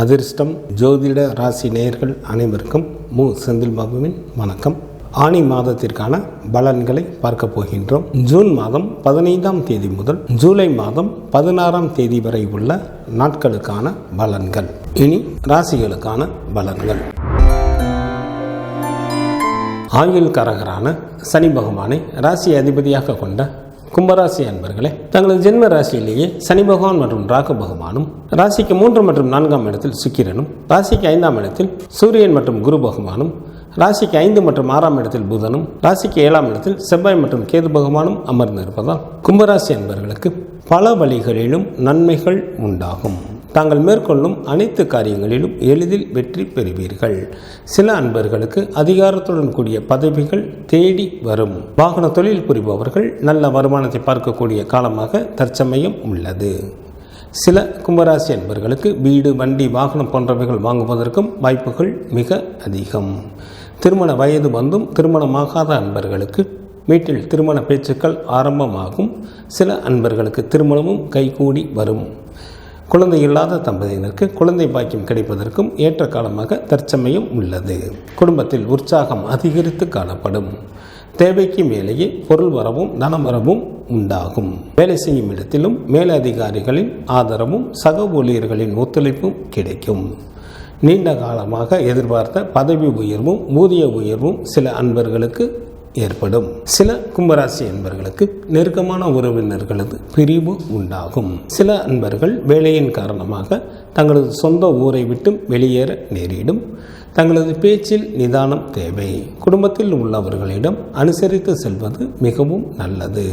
அதிர்ஷ்டம் ஜோதிட ராசி நேயர்கள் அனைவருக்கும் மு. செந்தில் பாபுவின் வணக்கம். ஆணி மாதத்திற்கான பலன்களை பார்க்க போகின்றோம். ஜூன் மாதம் பதினைந்தாம் தேதி முதல் ஜூலை மாதம் பதினாறாம் தேதி வரை உள்ள நாட்களுக்கான பலன்கள். இனி ராசிகளுக்கான பலன்கள். ஆயுள் கரகரான சனி பகவானை ராசி அதிபதியாக கொண்ட கும்பராசி அன்பர்களே தங்களது ஜென்ம ராசியிலேயே சனி பகவான் மற்றும் ராகு பகவானும் ராசிக்கு மூன்று மற்றும் நான்காம் இடத்தில் சுக்கிரனும் ராசிக்கு ஐந்தாம் இடத்தில் சூரியன் மற்றும் குரு பகவானும் ராசிக்கு ஐந்து மற்றும் ஆறாம் இடத்தில் புதனும் ராசிக்கு ஏழாம் இடத்தில் செவ்வாய் மற்றும் கேது பகவானும் அமர்ந்திருப்பதால் கும்பராசி அன்பர்களுக்கு பல வழிகளிலும் நன்மைகள் உண்டாகும். தாங்கள் மேற்கொள்ளும் அனைத்து காரியங்களிலும் எளிதில் வெற்றி பெறுவீர்கள். சில அன்பர்களுக்கு அதிகாரத்துடன் கூடிய பதவிகள் தேடி வரும். வாகன தொழில் புரிபவர்கள் நல்ல வருமானத்தை பார்க்கக்கூடிய காலமாக தற்சமயம் உள்ளது. சில கும்பராசி அன்பர்களுக்கு வீடு வண்டி வாகனம் போன்றவைகள் வாங்குவதற்கும் வாய்ப்புகள் மிக அதிகம். திருமண வயது வந்தும் திருமணமாகாத அன்பர்களுக்கு வீட்டில் திருமண பேச்சுக்கள் ஆரம்பமாகும். சில அன்பர்களுக்கு திருமணமும் கைகூடி வரும். குழந்தை இல்லாத தம்பதியினருக்கு குழந்தை பாக்கியம் கிடைப்பதற்கும் ஏற்ற காலமாக தற்சமயம் உள்ளது. குடும்பத்தில் உற்சாகம் அதிகரித்து காணப்படும். தேவைக்கு மேலேயே பொருள் வரவும் தனம் வரவும் உண்டாகும். வேலை செய்யும் இடத்திலும் மேலதிகாரிகளின் ஆதரவும் சக ஊழியர்களின் ஒத்துழைப்பும் கிடைக்கும். நீண்ட காலமாக எதிர்பார்த்த பதவி உயர்வும் ஊதிய உயர்வும் சில அன்பர்களுக்கு ஏற்படும். சில கும்பராசி அன்பர்களுக்கு நெருக்கமான உறவினர்களது பிரிவு உண்டாகும். சில அன்பர்கள் வேலையின் காரணமாக தங்களது சொந்த ஊரை விட்டு வெளியேற நேரிடும். தங்களது பேச்சில் நிதானம் தேவை. குடும்பத்தில் உள்ளவர்களிடம் அனுசரித்து செல்வது மிகவும் நல்லது.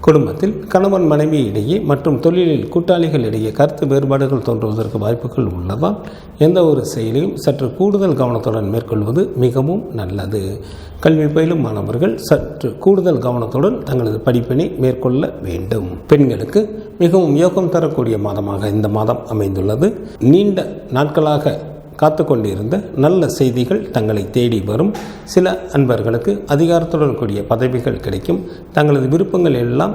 குடும்பத்தில் கணவன் மனைவி இடையே மற்றும் தொழிலில் கூட்டாளிகள் இடையே கருத்து வேறுபாடுகள் தோன்றுவதற்கு வாய்ப்புகள் உள்ளதால் எந்த ஒரு செயலையும் சற்று கூடுதல் கவனத்துடன் மேற்கொள்வது மிகவும் நல்லது. கல்வி பயிலும் மாணவர்கள் சற்று கூடுதல் கவனத்துடன் தங்களது படிப்பினை மேற்கொள்ள வேண்டும். பெண்களுக்கு மிகவும் யோகம் தரக்கூடிய மாதமாக இந்த மாதம் அமைந்துள்ளது. நீண்ட நாட்களாக காத்து கொண்டிருந்த நல்ல செய்திகள் தங்களை தேடி வரும். சில அன்பர்களுக்கு அதிகாரத்துடன் கூடிய பதவிகள் கிடைக்கும். தங்களது விருப்பங்கள் எல்லாம்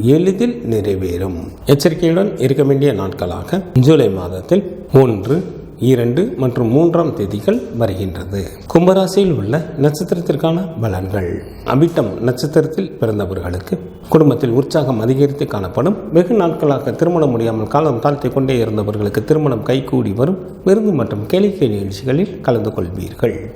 எளிதில் நிறைவேறும். எச்சரிக்கையுடன் இருக்க வேண்டிய நாட்களாக ஜூலை மாதத்தில் ஒன்று இரண்டு மற்றும் மூன்றாம் தேதிகள் வருகின்றது. கும்பராசியில் உள்ள நட்சத்திரத்திற்கான பலன்கள். அபிட்டம் நட்சத்திரத்தில் பிறந்தவர்களுக்கு குடும்பத்தில் உற்சாகம் அதிகரித்து காணப்படும். வெகு நாட்களாக திருமணம் முடியாமல் காலம் தாழ்த்தி கொண்டே இருந்தவர்களுக்கு திருமணம் கைகூடி வரும். விருந்து மற்றும் கேளிக்கை நிகழ்ச்சிகளில் கலந்து கொள்வீர்கள்.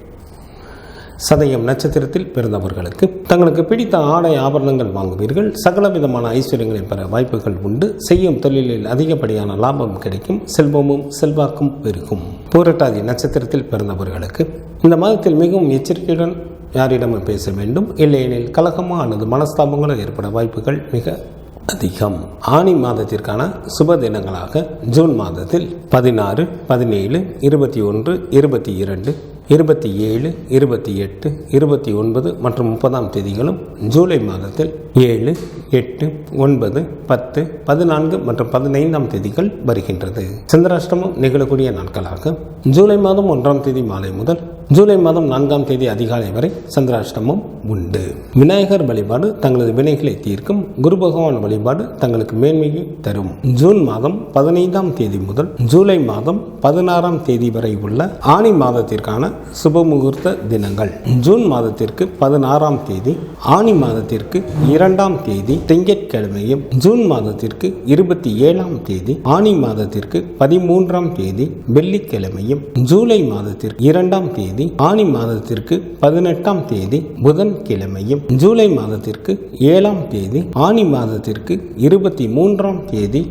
சதயம் நட்சத்திரத்தில் பிறந்தவர்களுக்கு தங்களுக்கு பிடித்த ஆடை ஆபரணங்கள் வாங்குவீர்கள். சகல விதமான ஐஸ்வர்யங்களை பெற வாய்ப்புகள் உண்டு. செய்யும் தொழிலில் அதிகப்படியான லாபம் கிடைக்கும். செல்வமும் செல்வாக்கும் பெருகும். பூரட்டாதி நட்சத்திரத்தில் பிறந்தவர்களுக்கு இந்த மாதத்தில் மிகவும் எச்சரிக்கையுடன் யாரிடமும் பேச வேண்டும். இல்லையெனில் கலகமோ அல்லது மனஸ்தாபங்களோ ஏற்பட வாய்ப்புகள் மிக அதிகம். ஆணி மாதத்திற்கான சுப தினங்களாக ஜூன் மாதத்தில் பதினாறு பதினேழு இருபத்தி ஒன்று இருபத்தி இரண்டு இருபத்தி ஏழு இருபத்தி எட்டு இருபத்தி ஒன்பது மற்றும் முப்பதாம் தேதிகளும் ஜூலை மாதத்தில் ஏழு எட்டு ஒன்பது பத்து பதினான்கு மற்றும் பதினைந்தாம் தேதிகள் வருகின்றது. சந்திராஷ்டமம் நிகழக்கூடிய நாட்களாக ஜூலை மாதம் ஒன்றாம் தேதி மாலை முதல் ஜூலை மாதம் நான்காம் தேதி அதிகாலை வரை சந்திராஷ்டமம் உண்டு. விநாயகர் வழிபாடு தங்களது வினைகளை தீர்க்கும் குரு பகவான் வழிபாடு தங்களுக்கு மேன்மையை தரும். ஜூன் மாதம் பதினைந்தாம் தேதி முதல் ஜூலை மாதம் பதினாறாம் தேதி வரை உள்ள ஆணி மாதத்திற்கான சுப முகூர்த்த தினங்கள். ஜூன் மாதத்திற்கு பதினாறாம் தேதி ஆணி மாதத்திற்கு இரண்டாம் தேதி திங்கட்கிழமையும் ஜூன் மாதத்திற்கு இருபத்தி ஏழாம் தேதி ஆணி மாதத்திற்கு பதிமூன்றாம் தேதி வெள்ளிக்கிழமையும் ஜூலை மாதத்திற்கு இரண்டாம் தேதி ஆனி மாதத்திற்கு பதினெட்டாம் தேதி புதன்கிழமையும் ஜூலை மாதத்திற்கு ஏழாம் தேதி ஆனி மாதத்திற்கு இருபத்தி மூன்றாம் தேதி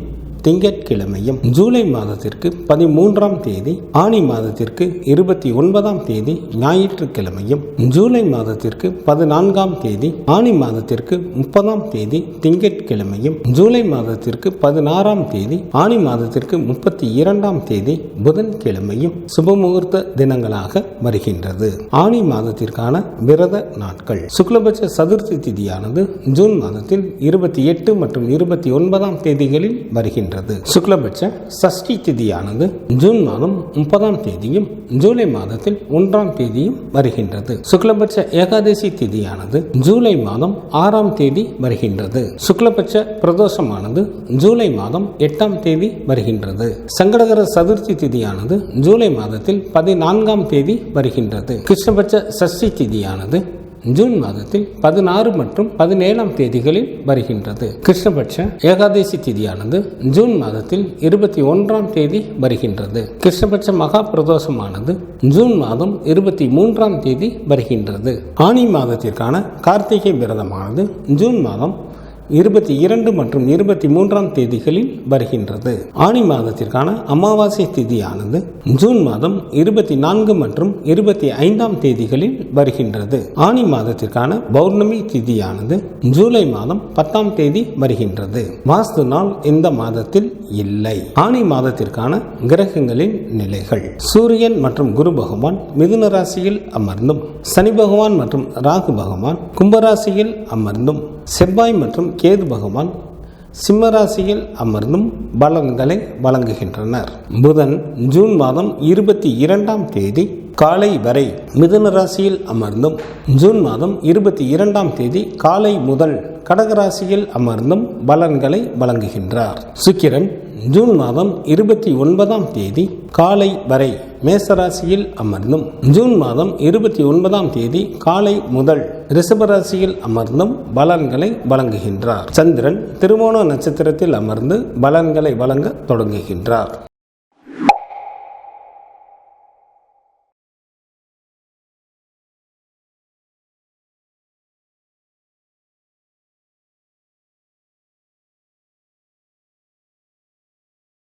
திங்கட்கிழமையும் ஜூலை மாதத்திற்கு பதிமூன்றாம் தேதி ஆணி மாதத்திற்கு இருபத்தி ஒன்பதாம் தேதி ஞாயிற்றுக்கிழமையும் ஜூலை மாதத்திற்கு பதினான்காம் தேதி ஆணி மாதத்திற்கு முப்பதாம் தேதி திங்கட்கிழமையும் ஜூலை மாதத்திற்கு பதினாறாம் தேதி ஆணி மாதத்திற்கு முப்பத்தி இரண்டாம் தேதி புதன்கிழமையும் சுபமுகூர்த்த தினங்களாக வருகின்றது. ஆணி மாதத்திற்கான விரத நாட்கள். சுக்லபட்ச சதுர்த்தி திதியானது ஜூன் மாதத்தில் இருபத்தி எட்டு மற்றும் இருபத்தி ஒன்பதாம் தேதிகளில் வருகின்றது. வருகின்றது. சுக்லபட்ச சஷ்டி திதியானது ஜூன் மாதம் முப்பதாம் தேதியும் ஜூலை மாதத்தில் ஒன்றாம் தேதியும் வருகின்றது. சுக்லபட்ச ஏகாதசி திதியானது ஜூலை மாதம் ஆறாம் தேதி வருகின்றது. சுக்லபட்ச பிரதோஷமானது ஜூலை மாதம் எட்டாம் தேதி வருகின்றது. சங்கடகர சதுர்த்தி திதியானது ஜூலை மாதத்தில் பதினான்காம் தேதி வருகின்றது. கிருஷ்ணபட்ச சஷ்டி திதியானது ஜூன் மாதத்தில் பதினாறு மற்றும் பதினேழாம் தேதிகளில் வருகின்றது. கிருஷ்ணபட்ச ஏகாதசி திதியானது ஜூன் மாதத்தில் இருபத்தி ஒன்றாம் தேதி வருகின்றது. கிருஷ்ணபட்ச மகா பிரதோஷமானது ஜூன் மாதம் இருபத்தி மூன்றாம் தேதி வருகின்றது. ஆனி மாதத்திற்கான கார்த்திகை விரதமானது ஜூன் மாதம் இருபத்தி இரண்டு மற்றும் இருபத்தி மூன்றாம் தேதிகளில் வருகின்றது. ஆணி மாதத்திற்கான அமாவாசை திதியானது ஜூன் மாதம் இருபத்தி நான்கு மற்றும் இருபத்தி ஐந்தாம் தேதிகளில் வருகின்றது. ஆணி மாதத்திற்கான பௌர்ணமி திதியானது ஜூலை மாதம் பத்தாம் தேதி வருகின்றது. வாஸ்து நாள் இந்த மாதத்தில் இல்லை. ஆணி மாதத்திற்கான கிரகங்களின் நிலைகள். சூரியன் மற்றும் குரு பகவான் மிதுன ராசியில் அமர்ந்தும் சனி பகவான் மற்றும் ராகு பகவான் கும்பராசியில் அமர்ந்தும் செவ்வாய் மற்றும் கேது பகவான் சிம்மராசியில் அமர்ந்தும் பலன்களை வழங்குகின்றனர். புதன் ஜூன் மாதம் இருபத்தி இரண்டாம் தேதி காலை வரை மிதுன ராசியில் அமர்ந்தும் ஜூன் மாதம் இருபத்தி இரண்டாம் தேதி காலை முதல் கடகராசியில் அமர்ந்தும் பலன்களை வழங்குகின்றார். சுக்கிரன் ஜூன் மாதம் இருபத்தி ஒன்பதாம் தேதி காலை வரை மேசராசியில் அமர்ந்தும். ஜூன் மாதம் இருபத்தி ஒன்பதாம் தேதி காலை முதல் ரிஷபராசியில் அமர்ந்தும் பலன்களை வழங்குகின்றார். சந்திரன் திருமோண நட்சத்திரத்தில் அமர்ந்து பலன்களை வழங்க தொடங்குகின்றார்.